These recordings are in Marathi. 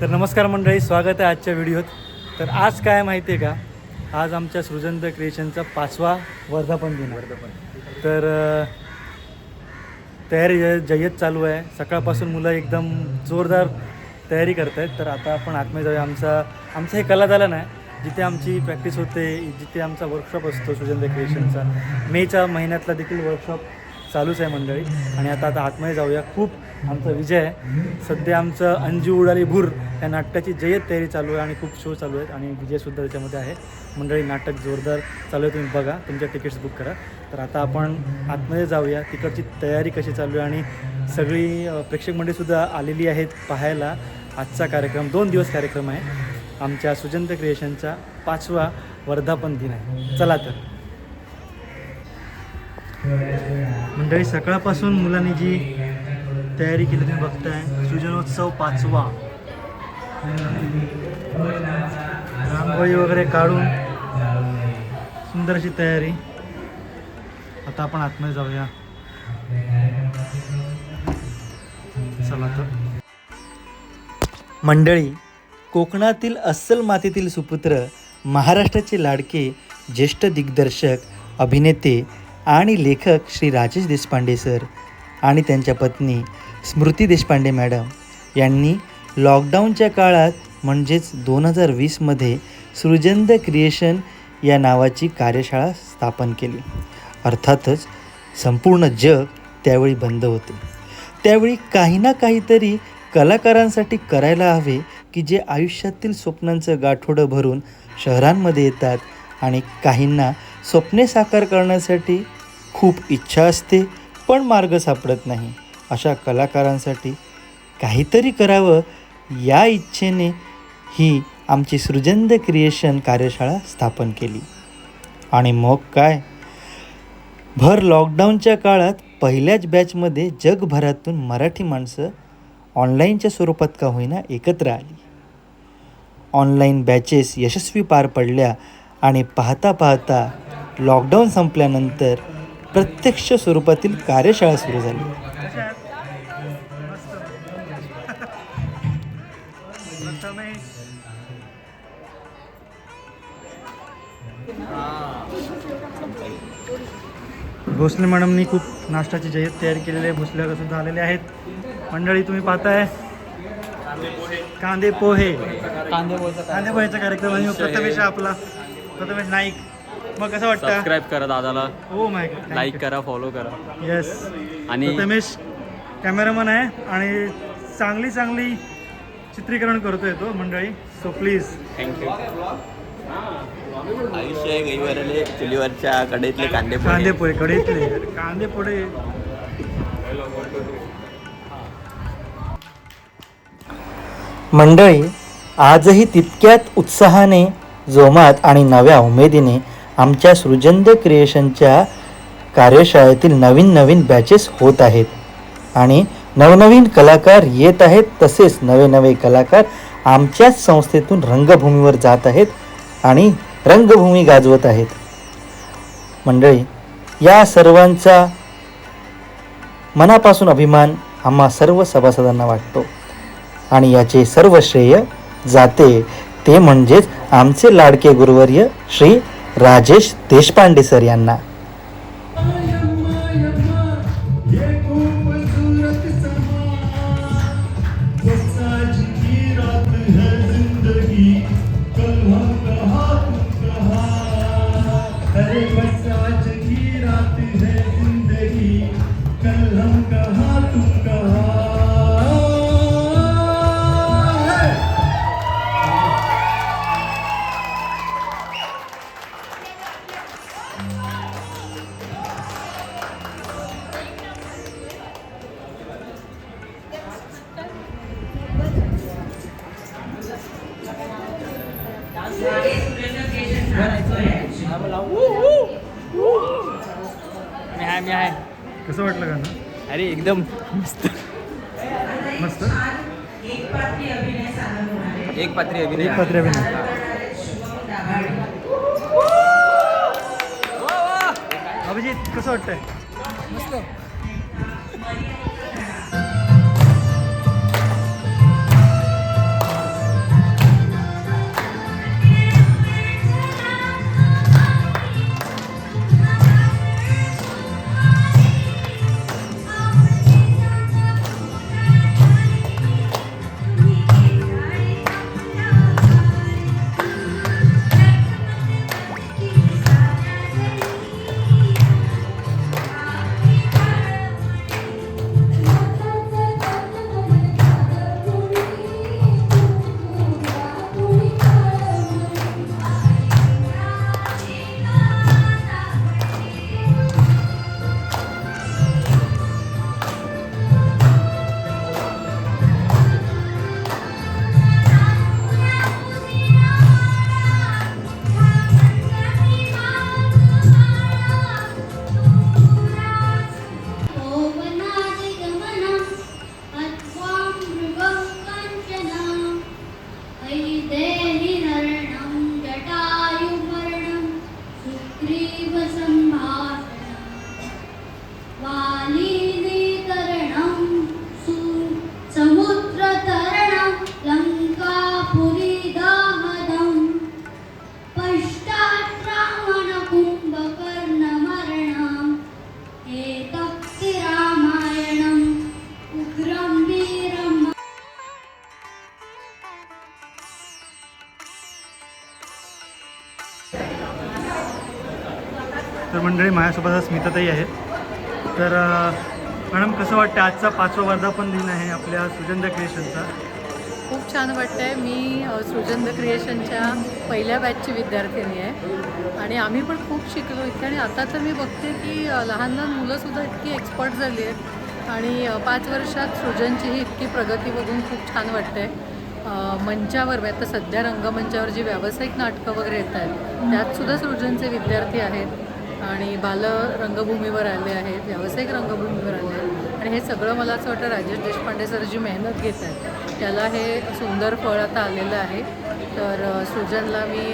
तर नमस्कार मंडळी स्वागत आहे आजच्या व्हिडिओत. तर आज काय माहिती आहे का? आज आमच्या सृजनता क्रिएशनचा पाचवा वर्धापन दिन वर्धापन तर तयारी जय्यत चालू आहे. सकाळपासून मुलं एकदम जोरदार तयारी करत आहेत. तर आता आपण आतमध्ये जाऊया. आमचा आमचा हे कलादालन आहे. जिथे आमची प्रॅक्टिस होते जिथे आमचा वर्कशॉप असतो सुजंता क्रिएशनचा मेच्या महिन्यातला देखील वर्कशॉप चालूच आहे मंडळी. आणि आता आता आतमध्ये जाऊया. खूप आमचा विजय आहे. सध्या आमचं अंजू उडाली भूर या नाटकाची जय्यत तयारी चालू आहे आणि खूप शो चालू आहेत. आणि विजयसुद्धा त्याच्यामध्ये आहे. मंडळी नाटक जोरदार चालू आहे. तुम्ही बघा. तुमच्या तिकीट्स बुक करा. तर आता आपण आतमध्ये जाऊया. तिकडची तयारी कशी चालू आहे आणि सगळी प्रेक्षक मंडळीसुद्धा आलेली आहेत पाहायला. आजचा कार्यक्रम दोन दिवस कार्यक्रम आहे. आमच्या सुजंत क्रिएशनचा पाचवा वर्धापन दिन आहे. चला तर. मंडळी सकाळपासून मुलांनी जी तयारी केली तुम्ही बघताय सृजनोत्सव पाचवा. रांगोळी वगैरे काढून सुंदर अशी तयारी. आता आपण आतमध्ये जाऊया. चला तर. मंडळी कोकणातील अस्सल मातीतील सुपुत्र महाराष्ट्राचे लाडके ज्येष्ठ दिग्दर्शक अभिनेते आणि लेखक श्री राजेश देशपांडे सर आणि त्यांच्या पत्नी स्मृती देशपांडे मॅडम यांनी लॉकडाऊनच्या काळात म्हणजेच दोन हजार वीसमध्ये सृजंद क्रिएशन या नावाची कार्यशाळा स्थापन केली. अर्थातच संपूर्ण जग त्यावेळी बंद होते. त्यावेळी काही ना काहीतरी कलाकारांसाठी करायला हवे की जे आयुष्यातील स्वप्नांचं गाठोडं भरून शहरांमध्ये येतात आणि काहींना स्वप्ने साकार करण्यासाठी खूप इच्छा असते पण मार्ग सापडत नाही. अशा कलाकारांसाठी काहीतरी करावं या इच्छेने ही आमची सृजंद क्रिएशन कार्यशाळा स्थापन केली. आणि मग काय? भर लॉकडाऊनच्या काळात पहिल्याच बॅचमध्ये जगभरातून मराठी माणसं ऑनलाईनच्या स्वरूपात का होईना एकत्र आली. ऑनलाईन बॅचेस यशस्वी पार पडल्या आणि पाहता पाहता लॉकडाऊन संपल्यानंतर प्रत्यक्ष स्वरूपातील कार्यशाळा सुरू झाली. भोसले मॅडमनी खूप नाश्त्याची जय्यत तयार केलेली आहे भोसले सुद्धा आलेले आहेत. मंडळी तुम्ही पाहताय? कांदे पोहे. कांदे पोहेचा कार्यक्रम आणि प्रथमेश आपला. प्रथमेश नाईक मग कसं वाटतं? सबस्क्राईब करा दादाला. हो माय लाईक करा फॉलो करा. येस आणि प्रथमेश कॅमेरामन आहे आणि चांगली चांगली चित्रीकरण करतोय तो मंडळी. सो प्लीज थँक्यू आयुष्य गईवरले चुलीवरच्या कडेतले कांदे कांदे पोहे. कढईतले कांदे पोहे मंडळी आजही तितक्यात उत्साहाने जोमात आणि नव्या उमेदीने आमच्या सृजंद क्रिएशनच्या कार्यशाळेतील नवीन नवीन बॅचेस होत आहेत. आणि नवनवीन कलाकार येत आहेत तसेच नवे नवे कलाकार आमच्याच संस्थेतून रंगभूमीवर जात आहेत आणि रंगभूमी गाजवत आहेत. मंडळी या सर्वांचा मनापासून अभिमान आम्हा सर्व सभासदांना वाटतो. आणि याचे सर्व श्रेय जाते ते म्हणजेच आमचे लाडके गुरुवर्य श्री राजेश देशपांडे सर यांना. मी आहे मी आहे कसं वाटलं गाणं? अरे एकदम मस्त. मस्त? एक पात्री अभिनय एक पत्रे अभिनय. अभिजित कसं वाटतंय? माझ्यासोबत स्मिताताई आहेत. तर मॅडम कसं वाटतं आजचा पाचवा वर्धापन दिन आहे आपल्या सुगंध क्रिएशनचा खूप छान वाटतंय. मी अ, क्रिएशनच्या पहिल्या बॅचची विद्यार्थिनी आहे. आणि आम्ही पण खूप शिकलो इथे. आणि आता तर मी बघते की लहान लहान मुलंसुद्धा इतकी एक्सपर्ट झाली आहेत. आणि पाच वर्षात सृजनची ही इतकी प्रगती बघून खूप छान वाटते मंचावर आता सध्या रंगमंचावर जी व्यावसायिक नाटकं वगैरे येत आहेत त्यातसुद्धा सृजनचे विद्यार्थी आहेत. आणि बाल रंगभूमीवर आले आहेत व्यावसायिक रंगभूमीवर आले आहेत. आणि हे सगळं मला असं वाटतं राजेश देशपांडे सर जी मेहनत घेत आहेत त्याला हे सुंदर फळ आता आलेलं आहे. तर सृजनला मी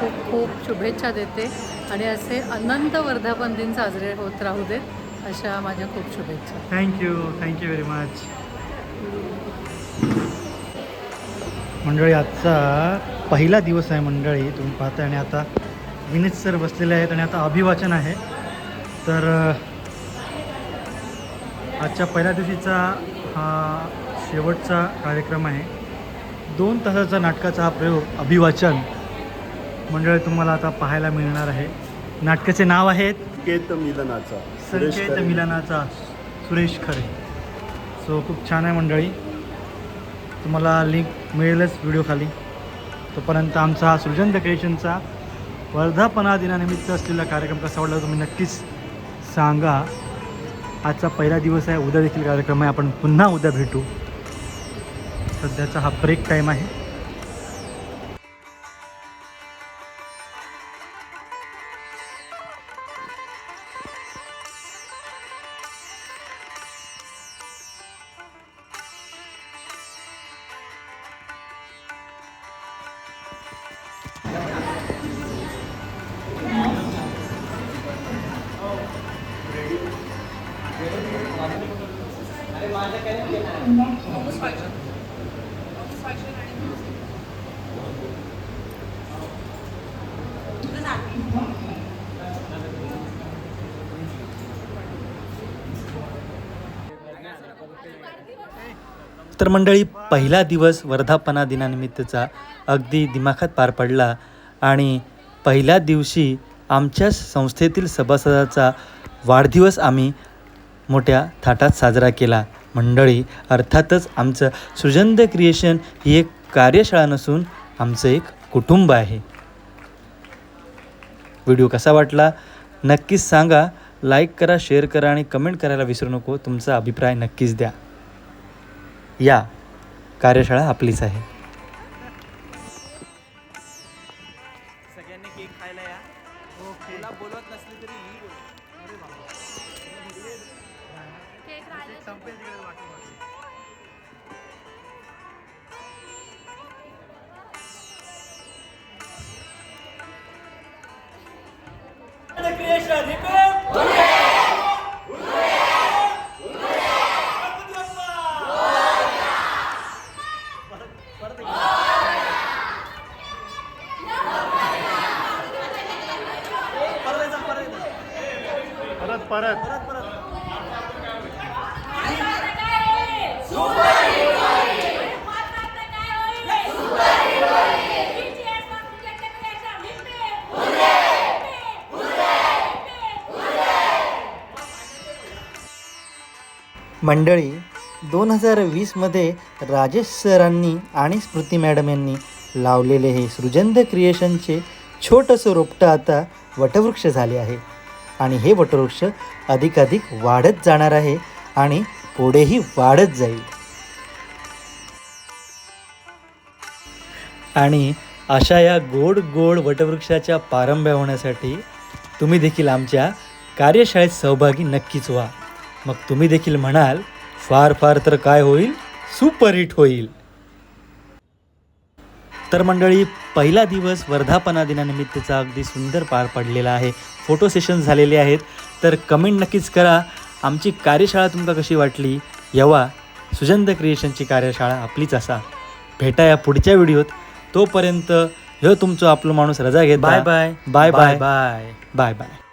खूप खूप शुभेच्छा देते आणि असे अनंत वर्धापन दिन साजरे होत राहू देत अशा माझ्या खूप शुभेच्छा. थँक्यू थँक्यू व्हेरी मच मंडळी आजचा पहिला दिवस आहे मंडळी तुम्ही पाहता आणि आता विनीत सर बसलेले आहेत आणि आता अभिवाचन आहे. तर आजच्या पहिल्या दिवशीचा हा शेवटचा कार्यक्रम आहे. दोन तासाचा नाटकाचा हा प्रयोग अभिवाचन मंडळी तुम्हाला आता पाहायला मिळणार आहे. नाटकाचे नाव आहेत संकेत मिलनाचा. संकेत. मिलनाचा सुरेश खरे. सो खूप छान आहे मंडळी. तुम्हाला लिंक मिळेलच व्हिडिओ खाली. तोपर्यंत आमचा हा सृजन क्रिएशनचा वर्धापना दिनानिमित्त असलेला कार्यक्रम कसा वाटला तुम्ही नक्कीच सांगा. आजचा पहिला दिवस आहे उद्या देखील कार्यक्रम आहे. आपण पुन्हा उद्या भेटू. सध्याचा हा ब्रेक टाईम आहे. तर मंडळी पहिला दिवस वर्धापना दिनानिमित्तचा अगदी दिमाखात पार पडला आणि पहिल्या दिवशी आमच्या संस्थेतील सभासदाचा वाढदिवस आम्ही मोठ्या थाटात साजरा केला. मंडळी अर्थातच आमचं सृजंद क्रिएशन ही एक कार्यशाळा नसून आमचं एक कुटुंब आहे. व्हिडिओ कसा वाटला? नक्कीच सांगा. लाईक करा शेअर करा आणि कमेंट करायला विसरू नको. तुमचा अभिप्राय नक्कीच द्या. या. कार्यशाळा आपलीच आहे. सगळ्यांनी केक खायला या. तुला बोलवत नसली तरी मी परत परत मंडळी दोन हजार वीसमध्ये राजेश सरांनी आणि स्मृती मॅडम यांनी लावलेले हे सृजंद क्रिएशनचे छोटंसं रोपटं आता वटवृक्ष झाले आहे. आणि हे वटवृक्ष अधिकाधिक वाढत जाणार आहे आणि पुढेही वाढत जाईल. आणि अशा या गोड गोड वटवृक्षाच्या पारंब्या होण्यासाठी तुम्ही देखील आमच्या कार्यशाळेत सहभागी नक्कीच व्हा. मग तुम्ही देखील म्हणाल फार फार तर काय होईल? सुपर हिट होईल. तर मंडळी पहिला दिवस वर्धापना दिनानिमित्तचा अगदी सुंदर पार पडलेला आहे. फोटो सेशन झालेले आहेत. तर कमेंट नक्कीच करा. आमची कार्यशाळा तुमका कशी वाटली? यवा सुजंद क्रिएशनची कार्यशाळा आपलीच असा. भेटा या पुढच्या व्हिडिओत. तोपर्यंत ह्यो तुमचो आपलो माणूस रजा घेत. Bye. Bye bye. Bye bye. Bye bye.